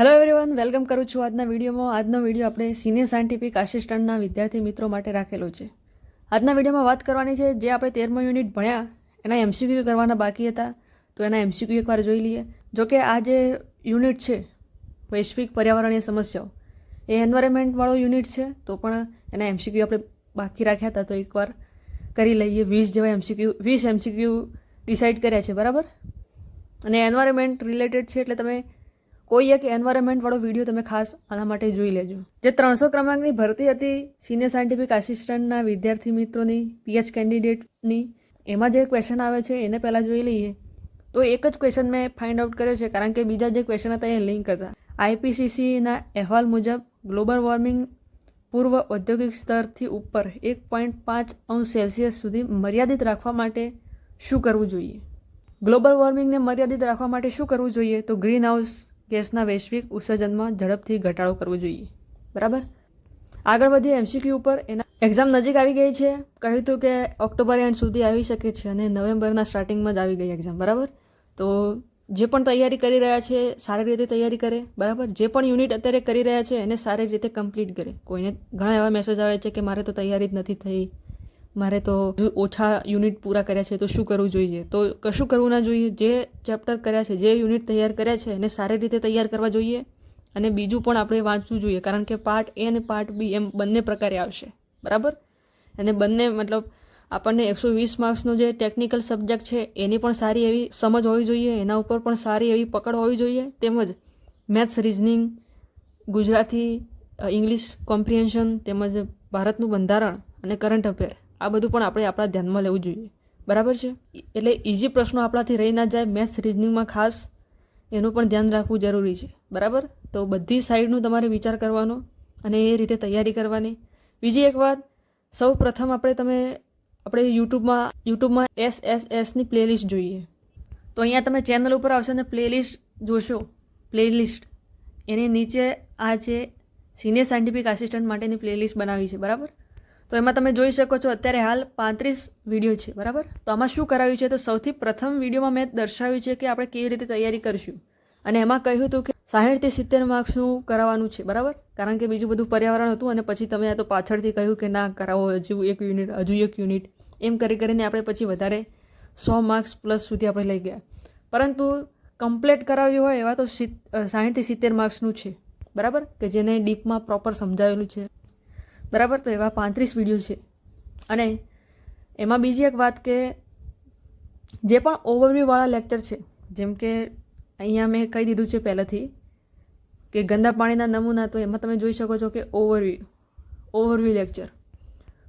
Hello everyone welcome કરું છું આજના વિડીયોમાં. આજનો વીડિયો આપણે સિનિયર સાયન્ટિફિક આસિસ્ટન્ટના વિદ્યાર્થી મિત્રો માટે રાખેલો છે. આજના વિડીયોમાં વાત કરવાની છે, જે આપણે તેરમો યુનિટ ભણ્યા, એના એમસીક્યુ કરવાના બાકી હતા, તો એના એમસીક્યુ એકવાર જોઈ લઈએ. જોકે આ જે યુનિટ છે, વૈશ્વિક પર્યાવરણીય સમસ્યાઓ, એ એન્વાયરમેન્ટવાળો યુનિટ છે, તો પણ એના એમસીક્યુ આપણે બાકી રાખ્યા હતા, તો એકવાર કરી લઈએ. વીસ જેવા એમસીક્યુ વીસ એમસીક્યુ ડિસાઇડ કર્યા છે, બરાબર? અને એન્વાયરમેન્ટ રિલેટેડ છે, એટલે તમે કોઈ એક એન્વાયરમેન્ટવાળો વીડિયો તમે ખાસ આના માટે જોઈ લેજો. જે ત્રણસો ક્રમાંકની ભરતી હતી સિનિયર સાયન્ટિફિક આસિસ્ટન્ટના વિદ્યાર્થી મિત્રોની પીએચ કેન્ડિડેટની એમાં જે ક્વેશ્ચન આવે છે, એને પહેલાં જોઈ લઈએ. તો એક જ ક્વેશ્ચન મેં ફાઇન્ડ આઉટ કર્યો છે, કારણ કે બીજા જે ક્વેશ્ચન હતા એ લિંક હતા. આઈપીસીસીના અહેવાલ મુજબ ગ્લોબલ વોર્મિંગ પૂર્વ ઔદ્યોગિક સ્તરથી ઉપર એક પોઈન્ટ પાંચ અંશ સેલ્સિયસ સુધી મર્યાદિત રાખવા માટે શું કરવું જોઈએ? ગ્લોબલ વોર્મિંગને મર્યાદિત રાખવા માટે શું કરવું જોઈએ? તો ગ્રીન હાઉસ ગેસના વૈશ્વિક ઉત્સર્જનમાં ઝડપથી ઘટાડો કરવો જોઈએ. બરાબર? આગળ વધીએ એમસીક્યુ ઉપર. એના એક્ઝામ નજીક આવી ગઈ છે. કહ્યું હતું કે ઓક્ટોબર એન્ડ સુધી આવી શકે છે અને નવેમ્બરના સ્ટાર્ટિંગમાં જ આવી ગઈ એક્ઝામ બરાબર? તો જે પણ તૈયારી કરી રહ્યા છે, સારી રીતે તૈયારી કરે. બરાબર? જે પણ યુનિટ અત્યારે કરી રહ્યા છે, એને સારી રીતે કમ્પ્લીટ કરે. કોઈને ઘણા એવા મેસેજ આવે છે કે મારે તો તૈયારી જ નથી થઈ. મારે તો ઓછા યુનિટ પૂરા કર્યા છે તો શું કરવું જોઈએ? તો કશું કરવું ના જોઈએ. જે ચેપ્ટર કર્યા છે, જે યુનિટ તૈયાર કર્યા છે, એને સારી રીતે તૈયાર કરવા જોઈએ અને બીજું પણ આપણે વાંચવું જોઈએ, કારણ કે પાર્ટ એ અને પાર્ટ બી એમ બંને પ્રકારે આવશે. બરાબર? અને બંને મતલબ આપણને એકસો વીસ માર્ક્સનો જે ટેકનિકલ સબ્જેક્ટ છે, એની પણ સારી એવી સમજ હોવી જોઈએ, એના ઉપર પણ સારી એવી પકડ હોવી જોઈએ. તેમજ maths reasoning Gujarati English comprehension તેમજ ભારતનું બંધારણ અને કરંટ અફેર આ બધું પણ આપણે આપણા ધ્યાનમાં લેવું જોઈએ. બરાબર છે? એટલે ઇઝી પ્રશ્નો આપણાથી રહી ના જાય, મેથ્સ રિઝનિંગમાં ખાસ, એનું પણ ધ્યાન રાખવું જરૂરી છે. બરાબર? તો બધી સાઈડનું તમારે વિચાર કરવાનો અને એ રીતે તૈયારી કરવાની. બીજી એક વાત, સૌ પ્રથમ આપણે તમે, આપણે યુટ્યુબમાં યુટ્યુબમાં એસ એસ એસની પ્લેલિસ્ટ જોઈએ. તો અહીંયા તમે ચેનલ ઉપર આવશો અને પ્લેલિસ્ટ જોશો. પ્લેલિસ્ટ. એની નીચે આ છે સિનિયર સાયન્ટિફિક આસિસ્ટન્ટ માટેની પ્લેલિસ્ટ બનાવી છે. બરાબર? તો એમાં તમે જોઈ શકો છો અત્યારે હાલ પાંત્રીસ વીડિયો છે, બરાબર? તો આમાં શું કરાવ્યું છે? તો સૌથી પ્રથમ વિડીયોમાં મેં દર્શાવ્યું છે કે આપણે કેવી રીતે તૈયારી કરીશું. અને એમાં કહ્યું હતું કે સાહીઠથી સિત્તેર માર્ક્સનું કરાવવાનું છે, બરાબર? કારણ કે બીજું બધું પર્યાવરણ હતું અને પછી તમે આ તો પાછળથી કહ્યું કે ના, કરાવો, હજુ એક યુનિટ હજુ એક યુનિટ એમ કરી કરીને આપણે પછી વધારે સો માર્ક્સ પ્લસ સુધી આપણે લઈ ગયા. પરંતુ કમ્પ્લેટ કરાવ્યું હોય એવા તો સાહીઠથી સિત્તેર માર્ક્સનું છે, બરાબર? કે જેને ડીપમાં પ્રોપર સમજાવેલું છે. બરાબર? તો એવા પાંત્રીસ વીડિયો છે. અને એમાં બીજી એક વાત કે જે પણ ઓવરવ્યૂવાળા લેક્ચર છે, જેમ કે અહીંયા મેં કહી દીધું છે પહેલેથી કે ગંદા પાણીના નમૂના, તો એમાં તમે જોઈ શકો છો કે ઓવરવ્યૂ ઓવરવ્યૂ લેક્ચર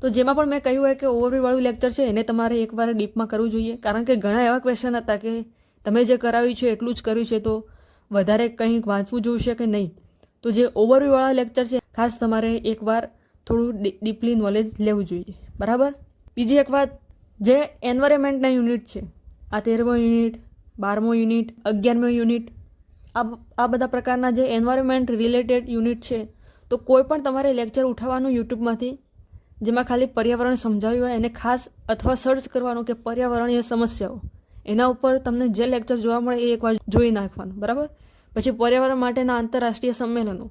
તો જેમાં પણ મેં કહ્યું હોય કે ઓવરવ્યૂવાળું લેક્ચર છે, એને તમારે એકવાર ડીપમાં કરવું જોઈએ. કારણ કે ઘણા એવા ક્વેશ્ચન હતા કે તમે જે કરાવ્યું છે, એટલું જ કર્યું છે, તો વધારે કંઈક વાંચવું જોઈશે કે નહીં? તો જે ઓવરવ્યૂવાળા લેક્ચર છે, ખાસ તમારે એકવાર થોડું ડીપલી નોલેજ લેવું જોઈએ. બરાબર? બીજી એક વાત, જે એન્વાયરમેન્ટના યુનિટ છે, આ તેરમો યુનિટ બારમો યુનિટ અગિયારમો યુનિટ આ આ બધા પ્રકારના જે એન્વાયરમેન્ટ રિલેટેડ યુનિટ છે, તો કોઈ પણ તમારે લેક્ચર ઉઠાવવાનું યુટ્યુબમાંથી, જેમાં ખાલી પર્યાવરણ સમજાવ્યું હોય, એને ખાસ અથવા સર્ચ કરવાનું કે પર્યાવરણીય સમસ્યાઓ, એના ઉપર તમને જે લેક્ચર જોવા મળે એ એકવાર જોઈ નાખવાનું, બરાબર? પછી પર્યાવરણ માટેના આંતરરાષ્ટ્રીય સંમેલનો,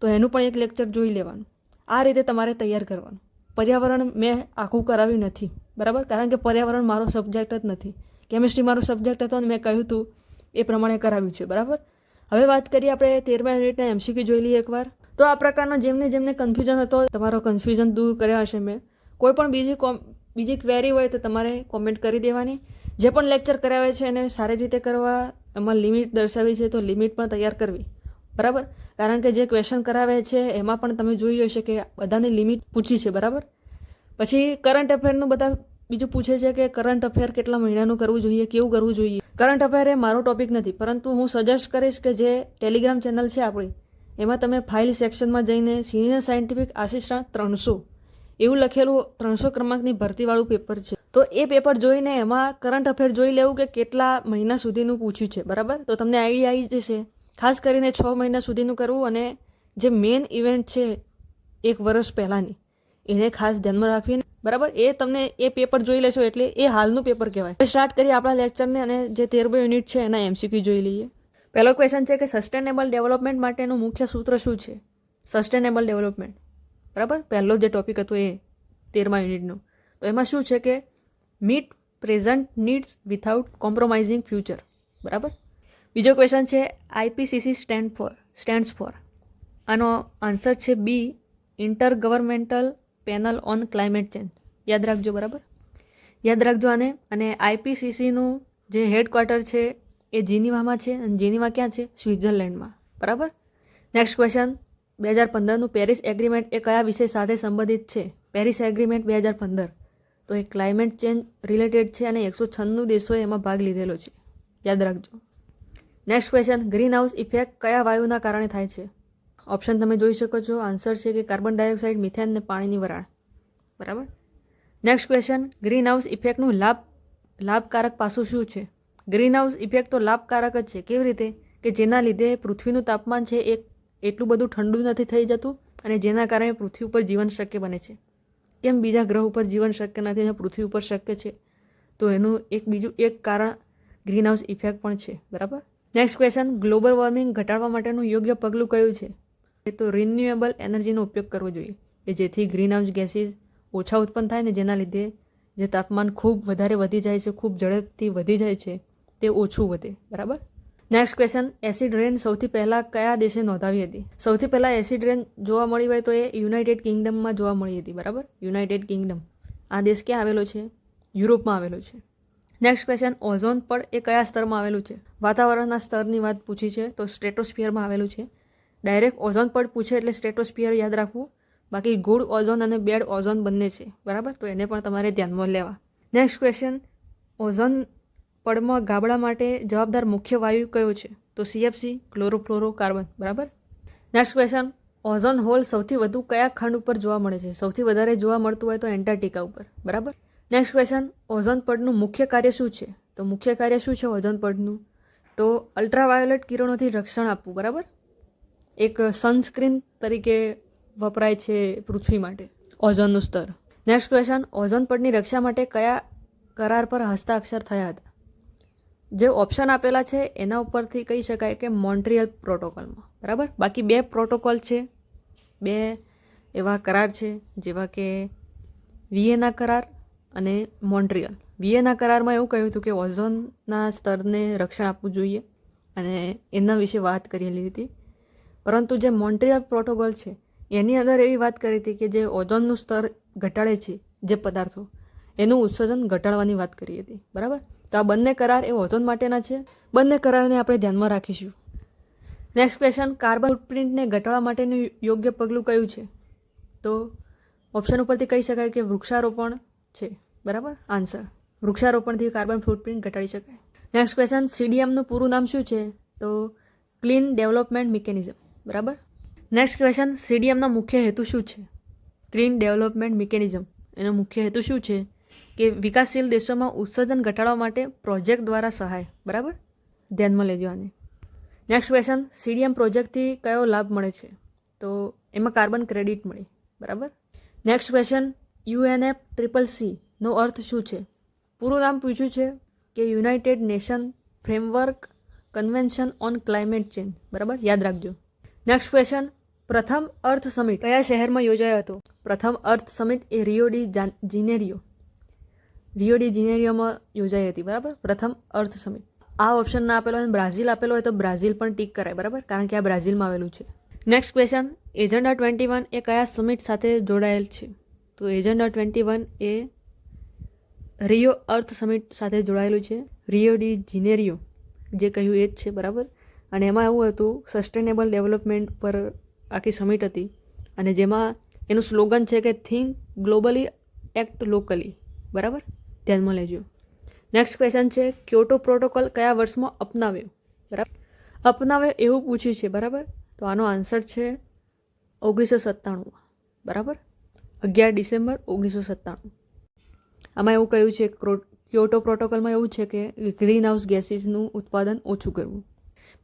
તો એનું પણ એક લેક્ચર જોઈ લેવાનું. આ રીતે તમારે તૈયાર કરવાનું. પર્યાવરણ મેં આખું કરાવ્યું નથી, બરાબર? કારણ કે પર્યાવરણ મારો સબ્જેક્ટ જ નથી. કેમિસ્ટ્રી મારો સબ્જેક્ટ હતો અને મેં કહ્યું હતું એ પ્રમાણે કરાવ્યું છે, બરાબર? હવે વાત કરીએ આપણે તેરમા યુનિટના એમસીક્યુ જોઈ લઈએ એકવાર. તો આ પ્રકારનો જેમને જેમને કન્ફ્યુઝન હતો, તમારો કન્ફ્યુઝન દૂર કર્યા હશે મેં. કોઈ પણ બીજી કોમ, બીજી ક્વેરી હોય તો તમારે કોમેન્ટ કરી દેવાની. જે પણ લેક્ચર કરાવે છે એને સારી રીતે કરવા, એમાં લિમિટ દર્શાવી છે તો લિમિટ પણ તૈયાર કરવી. બરાબર? કારણ કે જે ક્વેશ્ચન કરાવે છે, એમાં પણ તમે જોઈ હશે કે બધાની લિમિટ પૂછી છે, બરાબર? પછી કરંટ અફેરનું બધા બીજું પૂછે છે કે કરંટ અફેર કેટલા મહિનાનું કરવું જોઈએ, કેવું કરવું જોઈએ? કરંટ અફેર એ મારો ટોપિક નથી, પરંતુ હું સજેસ્ટ કરીશ કે જે ટેલિગ્રામ ચેનલ છે આપણી, એમાં તમે ફાઇલ સેક્શનમાં જઈને સિનિયર સાયન્ટિફિક આસિસ્ટન્ટ ત્રણસો, એવું લખેલું ત્રણસો ક્રમાંકની ભરતીવાળું પેપર છે. તો એ પેપર જોઈને એમાં કરંટ અફેર જોઈ લેવું કે કેટલા મહિના સુધીનું પૂછ્યું છે, બરાબર? તો તમને આઈડિયા આવી જશે. ખાસ કરીને છ મહિના સુધીનું કરવું અને જે મેઇન ઇવેન્ટ છે એક વર્ષ પહેલાંની, એને ખાસ ધ્યાનમાં રાખવીને બરાબર? એ તમને એ પેપર જોઈ લેશો એટલે એ હાલનું પેપર કહેવાય. સ્ટાર્ટ કરીએ આપણા લેક્ચરને અને જે તેરમો યુનિટ છે એના એમસીક્યુ જોઈ લઈએ. પહેલો ક્વેશ્ચન છે કે સસ્ટેનેબલ ડેવલપમેન્ટ માટેનું મુખ્ય સૂત્ર શું છે? સસ્ટેનેબલ ડેવલપમેન્ટ બરાબર? પહેલો જે ટોપિક હતો એ તેરમા યુનિટનો તો એમાં શું છે કે meet present needs without compromising future બરાબર? બીજો ક્વેશ્ચન છે IPCC stand for stands for આનો આન્સર છે B intergovernmental panel on climate change યાદ રાખજો બરાબર? યાદ રાખજો આને. અને આઈપીસીસીનું જે હેડક્વાર્ટર છે એ જીનીવામાં છે અને જીનીવા ક્યાં છે? સ્વિટ્ઝરલેન્ડમાં. બરાબર? નેક્સ્ટ ક્વેશ્ચન બે હજાર પંદરનું પેરિસ એગ્રીમેન્ટ એ કયા વિષય સાથે સંબંધિત છે? પેરિસ એગ્રીમેન્ટ બે હજાર પંદર. તો એ ક્લાઇમેટ ચેન્જ રિલેટેડ છે અને એકસો છન્નું દેશોએ એમાં ભાગ લીધેલો છે. યાદ રાખજો. Next question greenhouse effect કયા વાયુના કારણે થાય છે? ઓપ્શન તમે જોઈ શકો છો. આન્સર છે કે કાર્બન ડાયોક્સાઇડ મિથેન અને પાણીની વરાળ. બરાબર? નેક્સ્ટ ક્વેશ્ચન ગ્રીન હાઉસ ઇફેક્ટનું લાભ, લાભકારક પાસું શું છે? ગ્રીન હાઉસ ઇફેક્ટ તો લાભકારક જ છે. કેવી રીતે? કે જેના લીધે પૃથ્વીનું તાપમાન છે એ એટલું બધું ઠંડુ નથી થઈ જતું અને જેના કારણે પૃથ્વી ઉપર જીવન શક્ય બને છે. કેમ બીજા ગ્રહ ઉપર જીવન શક્ય નથી અને પૃથ્વી ઉપર શક્ય છે? તો એનું એક બીજું એક કારણ ગ્રીન હાઉસ ઇફેક્ટ પણ છે. બરાબર? નેક્સ્ટ ક્વેશ્ચન ગ્લોબલ વોર્મિંગ ઘટાડવા માટેનું યોગ્ય પગલું કયું છે? એ તો રિન્યુએબલ એનર્જીનો ઉપયોગ કરવો જોઈએ, કે જેથી ગ્રીન હાઉસ ગેસીસ ઓછા ઉત્પન્ન થાય ને જેના લીધે જે તાપમાન ખૂબ વધારે વધી જાય છે, ખૂબ ઝડપથી વધી જાય છે, તે ઓછું વધે, બરાબર? નેક્સ્ટ ક્વેશ્ચન એસિડ રેન સૌથી પહેલાં કયા દેશે નોંધાવી હતી? સૌથી પહેલાં એસિડ રેન જોવા મળી હોય તો એ યુનાઇટેડ કિંગડમમાં જોવા મળી હતી, બરાબર? યુનાઇટેડ કિંગડમ આ દેશ ક્યાં આવેલો છે? યુરોપમાં આવેલો છે. નેક્સ્ટ ક્વેશ્ચન ઓઝોન પડ એ કયા સ્તરમાં આવેલું છે? વાતાવરણના સ્તરની વાત પૂછી છે, તો સ્ટ્રેટોસ્ફિયરમાં આવેલું છે. ડાયરેક્ટ ઓઝોન પડ પૂછે એટલે સ્ટ્રેટોસ્ફિયર યાદ રાખવું. બાકી ગુડ ઓઝોન અને બેડ ઓઝોન બંને છે, બરાબર? તો એને પણ તમારે ધ્યાનમાં લેવા. નેક્સ્ટ ક્વેશ્ચન ઓઝોન પડમાં ગાબડા માટે જવાબદાર મુખ્ય વાયુ કયો છે? તો સીએફસી ક્લોરોફ્લોરો કાર્બન બરાબર? નેક્સ્ટ ક્વેશ્ચન ઓઝોન હોલ સૌથી વધુ કયા ખંડ ઉપર જોવા મળે છે? સૌથી વધારે જોવા મળતું હોય તો એન્ટાર્ટિકા ઉપર, બરાબર? નેક્સ્ટ ક્વેશ્ચન ઓઝોન પડનું મુખ્ય કાર્ય શું છે? તો મુખ્ય કાર્ય શું છે ઓઝોન પડનું તો અલ્ટ્રાવાયોલેટ કિરણોથી રક્ષણ આપવું, બરાબર? એક સનસ્ક્રીન તરીકે વપરાય છે પૃથ્વી માટે ઓઝોનનું સ્તર. નેક્સ્ટ ક્વેશ્ચન ઓઝોન પડની રક્ષા માટે કયા કરાર પર હસ્તાક્ષર થયા હતા? જે ઓપ્શન આપેલા છે, એના ઉપરથી કહી શકાય કે મોન્ટ્રિયલ પ્રોટોકોલમાં બરાબર? બાકી બે પ્રોટોકોલ છે, બે એવા કરાર છે, જેવા કે વિયેના કરાર અને મોન્ટ્રિયલ. વિયેના કરારમાં એવું કહ્યું હતું કે ઓઝોનના સ્તરને રક્ષણ આપવું જોઈએ અને એના વિશે વાત કરેલી હતી. પરંતુ જે મોન્ટ્રિયલ પ્રોટોકોલ છે, એની અંદર એવી વાત કરી હતી કે જે ઓઝોનનું સ્તર ઘટાડે છે, જે પદાર્થો, એનું ઉત્સર્જન ઘટાડવાની વાત કરી હતી. બરાબર? તો આ બંને કરાર એ ઓઝોન માટેના છે. બંને કરારને આપણે ધ્યાનમાં રાખીશું. નેક્સ્ટ ક્વેશ્ચન, કાર્બન ફૂટપ્રિન્ટને ઘટાડવા માટેનું યોગ્ય પગલું કયું છે? તો ઓપ્શન ઉપરથી કહી શકાય કે વૃક્ષારોપણ છે. બરાબર? આન્સર વૃક્ષારોપણથી કાર્બન ફૂટપ્રિન્ટ ઘટાડી શકાય. નેક્સ્ટ ક્વેશ્ચન સીડીએમનું પૂરું નામ શું છે? તો ક્લીન ડેવલપમેન્ટ મિકેનિઝમ બરાબર? નેક્સ્ટ ક્વેશ્ચન સીડીએમનો મુખ્ય હેતુ શું છે? ક્લીન ડેવલપમેન્ટ મિકેનિઝમ એનો મુખ્ય હેતુ શું છે? કે વિકાસશીલ દેશોમાં ઉત્સર્જન ઘટાડવા માટે પ્રોજેક્ટ દ્વારા સહાય. બરાબર? ધ્યાનમાં લેજો આને. નેક્સ્ટ ક્વેશ્ચન સીડીએમ પ્રોજેક્ટથી કયો લાભ મળે છે? તો એમાં કાર્બન ક્રેડિટ મળે. બરાબર? નેક્સ્ટ ક્વેશ્ચન યુએનએફ ટ્રિપલ સીનો અર્થ શું છે? પૂરું નામ પૂછ્યું છે કે united nation framework convention on climate change. બરાબર? યાદ રાખજો. Next question. પ્રથમ અર્થ સમિટ કયા શહેરમાં યોજાયો હતો? પ્રથમ અર્થ સમિટ એ Rio de Janeiro. Rio de જીનેરિયોમાં યોજાઈ હતી. બરાબર? પ્રથમ અર્થ સમિટ. આ ઓપ્શન ના આપેલો હોય બ્રાઝિલ આપેલો હોય તો બ્રાઝિલ પણ ટીક કરાય. બરાબર? કારણ કે આ બ્રાઝિલમાં આવેલું છે. Next question. Agenda twenty one એ કયા સમિટ સાથે જોડાયેલ છે? તો એજન્ડા ટ્વેન્ટી વન એ રિયો અર્થ સમિટ સાથે જોડાયેલું છે. રિયો ડી જીનેરિયો, જે કહ્યું એ જ છે, બરાબર? અને એમાં એવું હતું સસ્ટેનેબલ ડેવલપમેન્ટ પર આખી સમિટ હતી. અને જેમાં એનું સ્લોગન છે કે થિંક ગ્લોબલી એક્ટ લોકલી બરાબર? ધ્યાનમાં લેજો. નેક્સ્ટ ક્વેશ્ચન છે ક્યોટો પ્રોટોકોલ કયા વર્ષમાં અપનાવ્યો? બરાબર? અપનાવ્યો એવું પૂછ્યું છે, બરાબર? તો આનો આન્સર છે, ઓગણીસો સત્તાણુંમાં. બરાબર? અગિયાર ડિસેમ્બર ઓગણીસો સત્તાણું. આમાં એવું કહ્યું છે ક્યોટો પ્રોટોકોલમાં એવું છે કે ગ્રીન હાઉસ ગેસીસનું ઉત્પાદન ઓછું કરવું.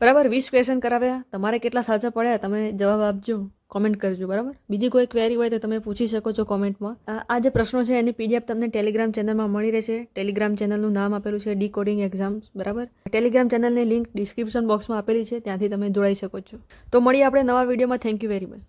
બરાબર? વીસ ક્વેશ્ચન કરાવ્યા. તમારે કેટલા સાચા પડ્યા? તમે જવાબ આપજો. કોમેન્ટ કરજો. બરાબર? બીજી કોઈ ક્વેરી હોય તો તમે પૂછી શકો છો કોમેન્ટમાં. આ જે પ્રશ્નો છે એની પીડીએફ તમને ટેલિગ્રામ ચેનલમાં મળી રહેશે. ટેલિગ્રામ ચેનલનું નામ આપેલું છે ડી કોડિંગ એક્ઝામ્સ. બરાબર? ટેલિગ્રામ ચેનલની લિંક ડિસ્ક્રિપ્શન બોક્સમાં આપેલી છે. ત્યાંથી તમે જોડાઈ શકો છો. તો મળીએ આપણે નવા વિડીયોમાં. Thank you very much